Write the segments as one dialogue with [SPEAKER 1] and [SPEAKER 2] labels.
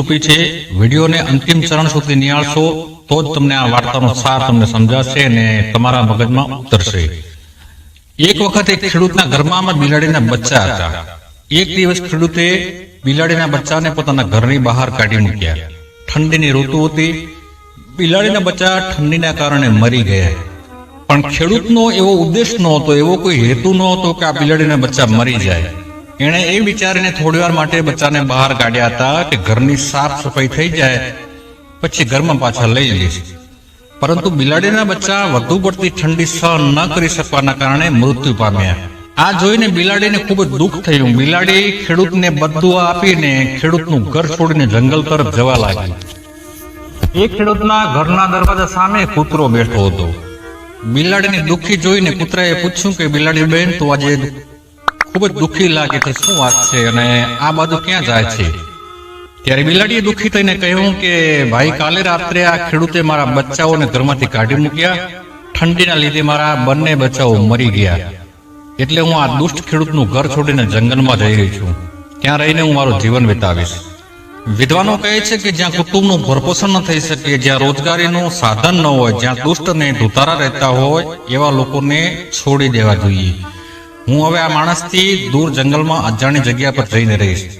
[SPEAKER 1] રૂપી છે. વિડીયોને અંતિમ ચરણ સુધી નિહાળશો તો જ તમને આ વાર્તાનો સાર તમને સમજાશે અને તમારા મગજમાં ઉતરશે. એક વખત એક ખેડૂતના ઘરમાં બિલાડીના બચ્ચા હતા. એક દિવસ ખેડૂતે બિલાડીના બચ્ચાને પોતાના ઘરની બહાર કાઢી મૂક્યા. ઠંડીની ઋતુ હતી. બિલાડીના બચ્ચા ઠંડીના કારણે મરી ગયા. પણ ખેડૂતનો એવો ઉદ્દેશ નહોતો, એવો કોઈ હેતુ નહોતો કે આ બિલાડીના બચ્ચા મરી જાય. એણે એ વિચારીને થોડીવાર માટે બચ્ચાને બહાર કાઢ્યા હતા કે ઘરની સાફ સફાઈ થઈ જાય, પછી ઘરમાં પાછા લઈ લઈશ પરંતુ બિલાડીના બચ્ચા વધુ પડતી ઠંડી સહન ન કરી શકવાના કારણે મૃત્યુ પામ્યા. આ જોઈને બિલાડીને ખૂબ જ દુઃખ થયું. બિલાડી ખેડૂતને બધું આપીને ખેડૂતનું ઘર છોડીને જંગલ તરફ જવા લાગી. એ ખેડૂતના ઘરના દરવાજા સામે કૂતરો બેઠો હતો. બિલાડીને દુઃખી જોઈને કૂતરાએ પૂછ્યું કે બિલાડી બેન તું આજે ખૂબ જ દુઃખી લાગે કે શું વાત છે? અને આ બધું ક્યાં જાય છે? ત્યારે બિલાડીએ દુઃખી થઈને કહ્યું કે, ભાઈ, કાલે રાત્રે આ ખેડૂતે મારા બચ્ચાઓને ઘરમાંથી કાઢી મૂક્યા. ઠંડીના લીધે મારા બંને બચ્ચાઓ મરી ગયા. એટલે હું આ દુષ્ટ ખેડૂતનું ઘર છોડીને જંગલમાં જઈ રહી છું. ત્યાં રહીને હું મારું જીવન વિતાવીશ. વિદ્વાનો કહે છે કે જ્યાં કુટુંબનું ભરપોષણ ન થઈ શકે, જ્યાં રોજગારીનું સાધન ન હોય, જ્યાં દુષ્ટ ને ધુતારા રહેતા હોય, એવા લોકોને છોડી દેવા જોઈએ. હું હવે આ માણસથી દૂર જંગલમાં અજાણી જગ્યા પર જઈને રહીશ.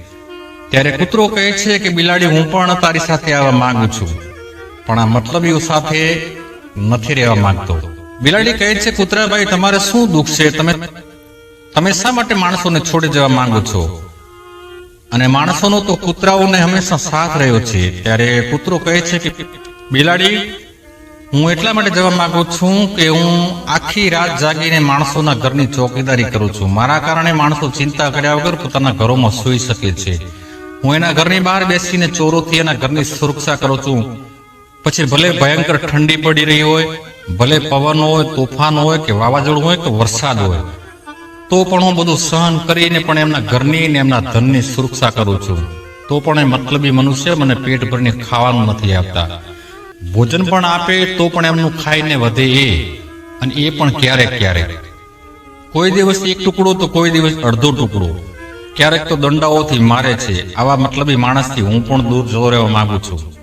[SPEAKER 1] ત્યારે કૂતરો કહે છે કે, બિલાડી, હું પણ તારી સાથે આવવા માંગુ છું. પણ આ મતલબીઓ સાથે નથી રહેવા માંગતો. બિલાડી કહે છે, કૂતરાભાઈ, તમારે શું દુઃખ છે? તમે તમે શા માટે માણસોને છોડી જવા માંગો છો? અને માણસોનો તો કૂતરાઓને હંમેશા સાથ રહ્યો છે. ત્યારે કૂતરો કહે છે કે, બિલાડી હું એટલા માટે જવા માંગુ છું કે હું આખી રાત જાગીને માણસોના ઘરની ચોકીદારી કરું છું. મારા કારણે માણસો ચિંતા કર્યા વગર પોતાના ઘરોમાં સૂઈ શકે છે. હું એના ઘરની બહાર બેસીને ચોરોથી એના ઘરની સુરક્ષા કરું છું. પછી ભલે ભયંકર ઠંડી પડી રહી હોય, ભલે પવન હોય, તોફાન હોય કે વાવાઝોડું હોય કે વરસાદ હોય, તો પણ હું બધું સહન કરીને પણ એમના ઘરની ને એમના ધનની સુરક્ષા કરું છું. તો પણ એ મતલબી મનુષ્ય મને પેટ ભરીને ખાવાનું નથી આપતા. ભોજન પણ આપે તો પણ એમનું ખાઈને વધે એ, અને એ પણ ક્યારેક ક્યારેક. કોઈ દિવસ એક ટુકડો તો કોઈ દિવસ અડધો ટુકડો. ક્યારેક તો દંડાઓથી મારે છે. આવા મતલબી માણસથી હું પણ દૂર જતો રહેવા માંગુ છું.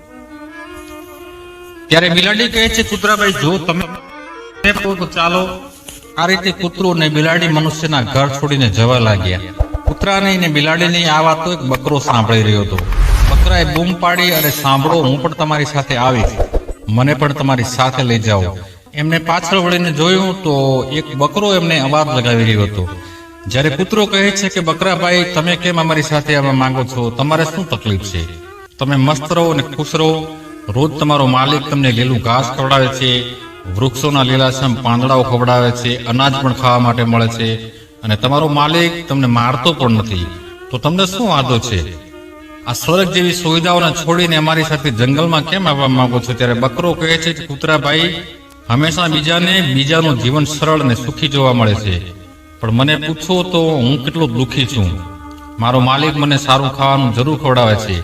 [SPEAKER 1] ત્યારે બિલાડી કહે છે, કુતરાભાઈ, જો તમે ચાલો. આ રીતે કૂતરો ને બિલાડી મનુષ્યના ઘર છોડીને જવા લાગ્યા. કૂતરાની ને બિલાડીની આ વાતો એક બકરો સાંભળી રહ્યો હતો. બકરાએ બૂમ પાડી અને સાંભળો, હું પણ તમારી સાથે આવીશ. મને પણ તમારી સાથે લઈ જાઓ. એમને પાછળ વળીને જોયું તો એક બકરો એમને અવાજ લગાવી રહ્યો હતો. જ્યારે કૂતરો કહે છે કે, બકરાભાઈ, તમે કેમ અમારી સાથે આવવા માંગો છો? તમારે શું તકલીફ છે? તમે મસ્ત રહો અને ખુશ રહો. રોજ તમારો માલિક તમને લીલું ઘાસ ખવડાવે છે, વૃક્ષોના લીલાછમ પાંદડાઓ ખવડાવે છે, અનાજ પણ ખાવા માટે મળે છે અને તમારો માલિક તમને મારતો પણ નથી. તો તમને શું વાંધો છે? આ સ્વર્ગ જેવી સુવિધાઓને છોડીને અમારી સાથે જંગલમાં કેમ આવવા માંગો છો? ત્યારે બકરો કહે છે કે, કૂતરાભાઈ, હંમેશા બીજાને બીજાનું જીવન સરળ અને સુખી જોવા મળે છે. પણ મને પૂછો તો હું કેટલો દુઃખી છું. મારો માલિક મને સારું ખાવાનું જરૂર ખવડાવે છે.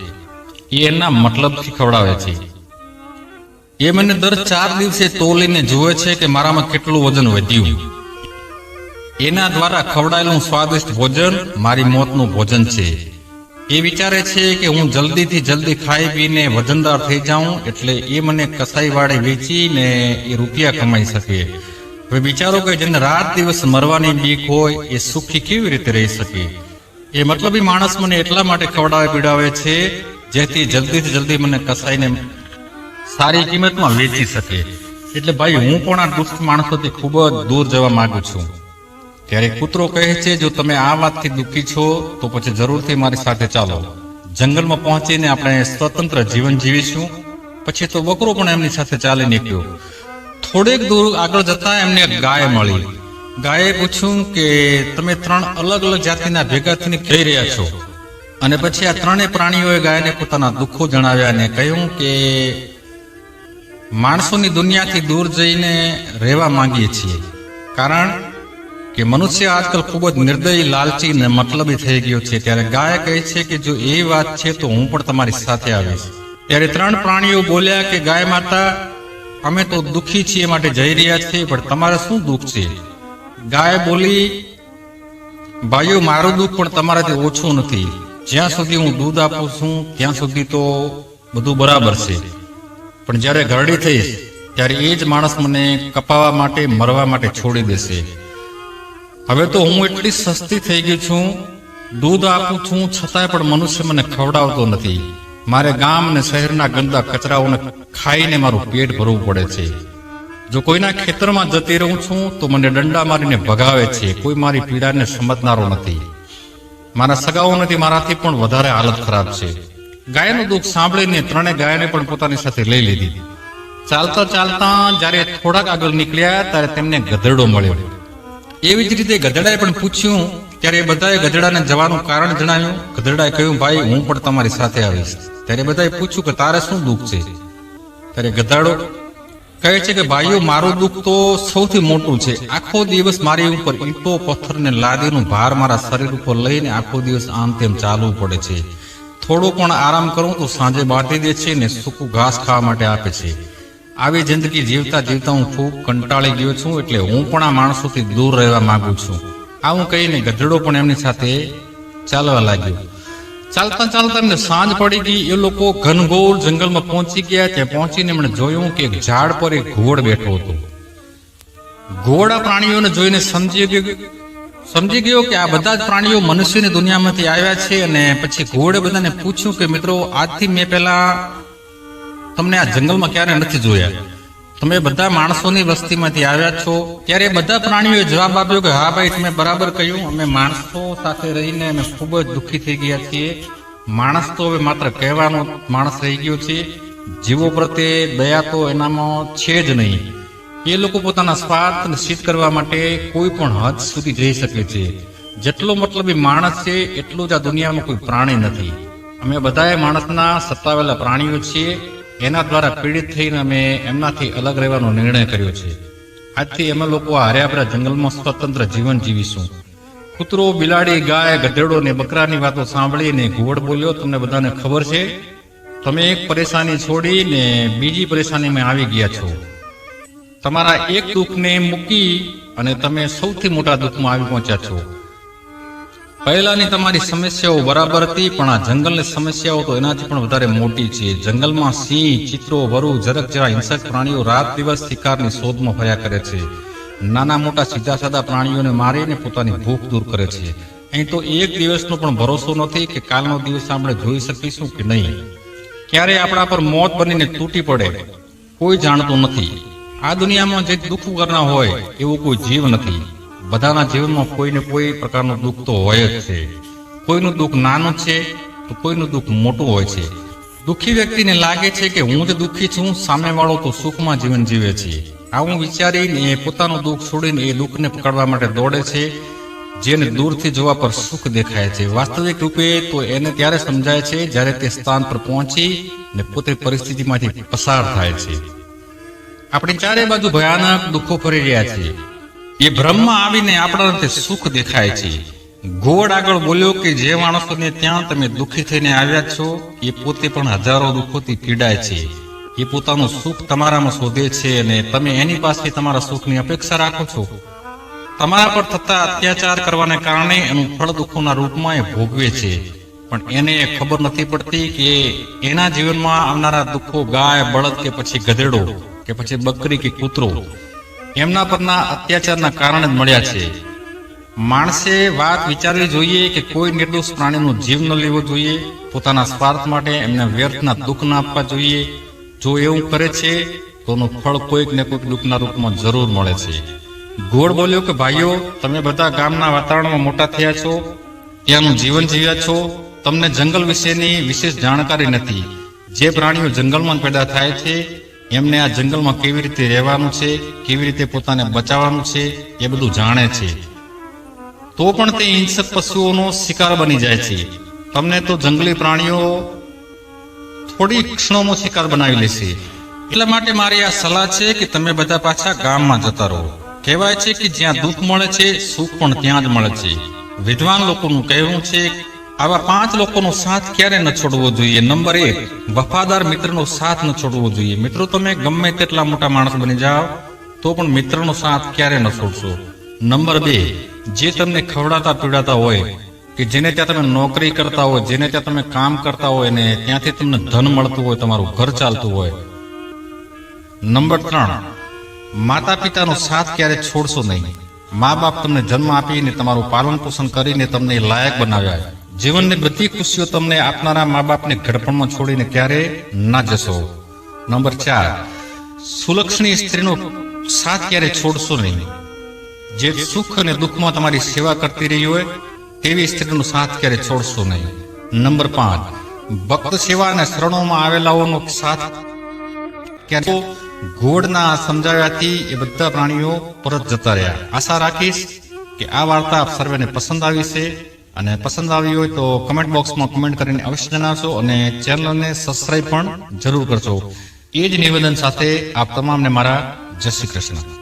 [SPEAKER 1] એ એના મતલબથી ખવડાવે છે. એ મને દર ચાર દિવસે તોલીને જુએ છે કે મારામાં કેટલું વજન વધ્યું. એના દ્વારા ખવડાયેલું સ્વાદિષ્ટ ભોજન મારી મોતનું ભોજન છે. એ વિચારે છે કે હું જલ્દીથી જલ્દી ખાઈ પીને વજનદાર થઈ જાઉં એટલે એ મને કસાઈ વાળે વેચીને એ રૂપિયા કમાઈ શકે. હવે વિચારો કે જેને રાત દિવસ મરવાની બીક હોય, એ સુખી કેવી રીતે રહી શકે? એ મતલબી માણસ મને એટલા માટે ખવડાવે પીડાવે છે, જેથી જલ્દીથી જલ્દી મને કસાઈને સારી કિંમતમાં વેચી શકે. એટલે ભાઈ, હું પણ આ દુષ્ટ માણસોથી ખૂબ જ દૂર જવા માંગુ છું. ત્યારે કૂતરો કહે છે, જો તમે આ વાતથી દુઃખી છો, તો પછી જરૂરથી મારી સાથે ચાલો. જંગલમાં પહોંચીને આપણે સ્વતંત્ર જીવન જીવીશું. પછી તો બકરો પણ એમની સાથે ચાલી નીકળ્યો. થોડેક દૂર આગળ જતા એમને ગાય મળી. ગાયે પૂછ્યું કે, તમે ત્રણ અલગ અલગ જાતિના ભેગા થઈને કહી રહ્યા છો? અને પછી આ ત્રણેય પ્રાણીઓએ ગાયને પોતાના દુઃખો જણાવ્યા અને કહ્યું કે, માણસોની દુનિયાથી દૂર જઈને રહેવા માંગીએ છીએ. કારણ કે મનુષ્ય આજકાલ ખૂબ જ નિર્દયી, લાલચી ને મતલબી થઈ ગયો છે. ત્યારે ગાય કહે છે કે જો એ વાત છે તો હું પણ તમારી સાથે આવીશ. ત્યારે ત્રણ પ્રાણીઓ બોલ્યા કે, ગાય માતા, અમે તો દુઃખી છીએ માટે જઈ રહ્યા છીએ, પણ તમારે શું દુઃખ છે? ગાય બોલી, ભાઈઓ, મારું દુઃખ પણ તમારાથી ઓછું નથી. જ્યાં સુધી હું દૂધ આપું છું, ત્યાં સુધી તો બધું બરાબર છે. પણ જ્યારે ઘરડી થઈશ, ત્યારે એ જ માણસ મને કપાવા માટે, મરવા માટે છોડી દેશે. હવે તો હું એટલી સસ્તી થઈ ગઈ છું. દૂધ આપું છું, છતાંય પણ મનુષ્ય મને ખવડાવતો નથી. મારે ગામ અને શહેરના ગંદા કચરાઓને ખાઈને મારું પેટ ભરવું પડે છે. જો કોઈના ખેતરમાં જતી રહું છું, તો મને દંડા મારીને ભગાવે છે. કોઈ મારી પીડાને સમજનારો નથી. મારા સગાઓ નથી મારાથી પણ વધારે હાલત ખરાબ છે. ગાયનું દુઃખ સાંભળીને ત્રણે ગાયને પણ પોતાની સાથે લઈ લીધી. ચાલતા ચાલતા જ્યારે થોડાક આગળ નીકળ્યા, ત્યારે તેમને ગધેડો મળ્યો. એવી જ રીતે ગધડાએ પણ પૂછ્યું, ત્યારે બધાએ ગધડાને જવાનું કારણ જણાવ્યું. ગધડાએ કહ્યું, ભાઈ, હું પણ તમારી સાથે આવીશ. ત્યારે બધાએ પૂછ્યું કે, તારે શું દુઃખ છે? ત્યારે ગધાડો કહે છે કે, ભાઈઓ, મારું દુઃખ તો સૌથી મોટું છે. આખો દિવસ મારી ઉપર ઈંટો, પથ્થર ને લાદીનું ભાર મારા શરીર ઉપર લઈને આખો દિવસ આમ તેમ ચાલવું પડે છે. થોડો પણ આરામ કરું તો સાંજે બાંધી દે છે ને સૂકું ઘાસ ખાવા માટે આપે છે. આવી જિંદગી જીવતા જીવતા હું ખૂબ કંટાળી ગયો છું, એટલે હું પણ આ માણસોથી દૂર રહેવા માંગુ છું. આવું કહીને ગધેડો પણ એમની સાથે ચાલવા લાગ્યો. ચાલતા ચાલતા એમને સાંજ પડી ગઈ, એ લોકો ઘનઘોર જંગલમાં પહોંચી ગયા. ત્યાં પહોંચીને એમણે જોયું કે એક ઝાડ પર એક ઘોડ બેઠો હતો. ઘોડ પ્રાણીઓને જોઈને સમજી ગયો સમજી ગયો કે આ બધા જ પ્રાણીઓ મનુષ્યની દુનિયામાંથી આવ્યા છે અને પછી ઘોડે બધાને પૂછ્યું કે મિત્રો, આજથી મેં પહેલા તમને આ જંગલમાં ક્યારે નથી જોયા? તમે બધા માણસોની વસ્તીમાંથી આવ્યા છો, ત્યારે બધા પ્રાણીઓએ જવાબ આપ્યો કે, હા ભાઈ, તમે બરાબર કહ્યું. અમે માણસો સાથે રહીને અમે ખૂબ જ દુઃખી થઈ ગયા છીએ. માણસ તો હવે માત્ર કહેવાનો માણસ રહી ગયો છે. જીવો પ્રત્યે દયા તો એનામાં છે જ નહીં. એ લોકો પોતાના સ્વાર્થ સિદ્ધ કરવા માટે કોઈ પણ હદ સુધી જઈ શકે છે. જેટલો મતલબી માણસ છે, એટલું જ આ દુનિયામાં કોઈ પ્રાણી નથી. અમે બધાએ માણસના સતાવેલા પ્રાણીઓ છીએ. એના દ્વારા પીડિત થઈને અમે એમનાથી અલગ રહેવાનો નિર્ણય કર્યો છે. આજથી અમે લોકો હર્યાભરા જંગલમાં સ્વતંત્ર જીવન જીવીશું. કૂતરો, બિલાડી, ગાય, ગધેડો ને બકરાની વાતો સાંભળીને ઘુવડ બોલ્યો, તમને બધાને ખબર છે? તમે એક પરેશાની છોડીને બીજી પરેશાનીમાં આવી ગયા છો. તમારા એક દુઃખને મૂકી અને તમે સૌથી મોટા દુઃખમાં આવી પહોંચ્યા છો. પહેલાની તમારી સમસ્યાઓ બરાબર હતી, પણ આ જંગલની સમસ્યાઓ તો એનાથી પણ વધારે મોટી છે. જંગલમાં સિંહ, ચિત્રો, વરુ, જરક જેવા હિંસક પ્રાણીઓ રાત દિવસ શિકારની શોધમાં ફર્યા કરે છે. નાના મોટા સીધા સાદા પ્રાણીઓને મારીને પોતાની ભૂખ દૂર કરે છે. અહીં તો એક દિવસનો પણ ભરોસો નથી કે કાલનો દિવસ આપણે જોઈ શકીશું કે નહીં. ક્યારે આપણા પર મોત બનીને તૂટી પડે, કોઈ જાણતું નથી. આ દુનિયામાં જે દુઃખ કરના હોય, એવું કોઈ જીવ નથી. બધાના જીવનમાં કોઈને કોઈ પ્રકારનું દુઃખ તો હોય જ છે. કોઈનું દુઃખ નાનું છે તો કોઈનું દુઃખ મોટું હોય છે. દુઃખી વ્યક્તિને લાગે છે કે હું જ દુઃખી છું, સામેવાળો તો સુખમાં જીવન જીવે છે. આવું વિચારીને એ પોતાનું દુઃખ છોડીને એ દુઃખને પકડવા માટે દોડે છે, જેને દૂરથી જોવા પર સુખ દેખાય છે. વાસ્તવિક રૂપે તો એને ત્યારે સમજાય છે જ્યારે તે સ્થાન પર પહોંચી ને પોતે પરિસ્થિતિમાંથી પસાર થાય છે. આપણે ચારે બાજુ ભયાનક દુઃખો ફરી રહ્યા છે. એ બ્રહ્મ આવીને આપણાને સુખ દેખાય છે. ગોળ આગળ બોલ્યો કે જે માણસોને ત્યાં તમે દુઃખી થઈને આવ્યા છો, એ પોતે પણ હજારો દુઃખોથી પીડાય છે. એ પોતાનું સુખ તમારામાં શોધે છે અને તમે એની પાસે તમારા સુખની અપેક્ષા રાખો છો. તમારા પર થતા અત્યાચાર કરવાને કારણે એનું ફળ દુઃખોના રૂપમાં એ ભોગવે છે. પણ એને ખબર નથી પડતી કે એના જીવનમાં આવનારા દુઃખો ગાય, બળદ કે પછી ગધેડો, કે પછી બકરી કે કૂતરો. એમના પરના અત્યાચારના કારણે જ મળ્યા છે. માણસે વાત વિચારવી જોઈએ કે કોઈ નિર્દોષ પ્રાણીનો જીવ ન લેવો જોઈએ. પોતાના સ્વાર્થ માટે એમને વ્યર્થના દુઃખ ના આપવા જોઈએ. જો એવું કરે છે, તો એનું ફળ કોઈક ને કોઈક દુઃખના રૂપમાં જરૂર મળે છે. ગોળ બોલ્યો કે, ભાઈઓ, તમે બધા ગામના વાતાવરણમાં મોટા થયા છો. ત્યાંનું જીવન જીવ્યા છો. તમને જંગલ વિશેની વિશેષ જાણકારી નથી. જે પ્રાણીઓ જંગલમાં પેદા થાય છે એમને આ જંગલમાં કેવી રીતે રહેવાનું છે, કેવી રીતે પોતાને બચાવવાનું છે, એ બધું જાણે છે. તો પણ તે હિંસક પશુઓનો શિકાર બની જાય છે. તમને તો જંગલી પ્રાણીઓ થોડી ક્ષણોમાં શિકાર બનાવી લેશે. એટલા માટે મારી આ સલાહ છે કે તમે બધા પાછા ગામમાં જતા રહો. કહેવાય છે કે જ્યાં દુઃખ મળે છે, સુખ પણ ત્યાં જ મળે છે. વિદ્વાન લોકોનું કહેવું છે આવા પાંચ લોકોનો સાથ ક્યારે ન છોડવો જોઈએ? નંબર એક, વફાદાર મિત્રનો સાથ ન છોડવો જોઈએ. મિત્રો, તમે ગમે તેટલા મોટા માણસ બની જાઓ, તો પણ મિત્રનો સાથ ક્યારે ન છોડશો? નંબર બે, જે તમને ખવડાતા પીડાતા હોય, કે જેને ત્યાં તમે નોકરી કરતા હોય, જેને ત્યાં તમે કામ કરતા હોય ને ત્યાંથી તમને ધન મળતું હોય, તમારું ઘર ચાલતું હોય. નંબર ત્રણ માતા પિતાનો સાથ ક્યારે છોડશો નહીં? મા બાપ તમને જન્મ આપીને, તમારું પાલન પોષણ કરીને તમને લાયક બનાવ્યા. જીવનની બધી ખુશીઓ તમને આપનારા મા બાપને ઘડપણમાં છોડીને ક્યારે ના જશો. નંબર ચાર, સુલક્ષણી સ્ત્રીનો સાથ ક્યારે છોડશો નહીં? જે સુખ અને દુઃખમાં તમારી સેવા કરતી રહી હોય, તેવી સ્ત્રીનો સાથ ક્યારે છોડશો નહીં? નંબર પાંચ, ભક્ત સેવા અને શરણોમાં આવેલાઓનો સાથ ક્યારે? ઘોડના સમજાવ્યાથી એ બધા પ્રાણીઓ પરત જતા રહ્યા. આશા રાખીશ કે આ વાર્તા આપ સર્વેને પસંદ આવી છે. અને પસંદ આવી હોય તો કમેન્ટ બોક્સમાં કમેન્ટ કરીને અવશ્ય જણાવશો અને ચેનલને સબસ્ક્રાઇબ પણ જરૂર કરશો એ જ નિવેદન સાથે આપ તમામને મારા જય શ્રી કૃષ્ણ.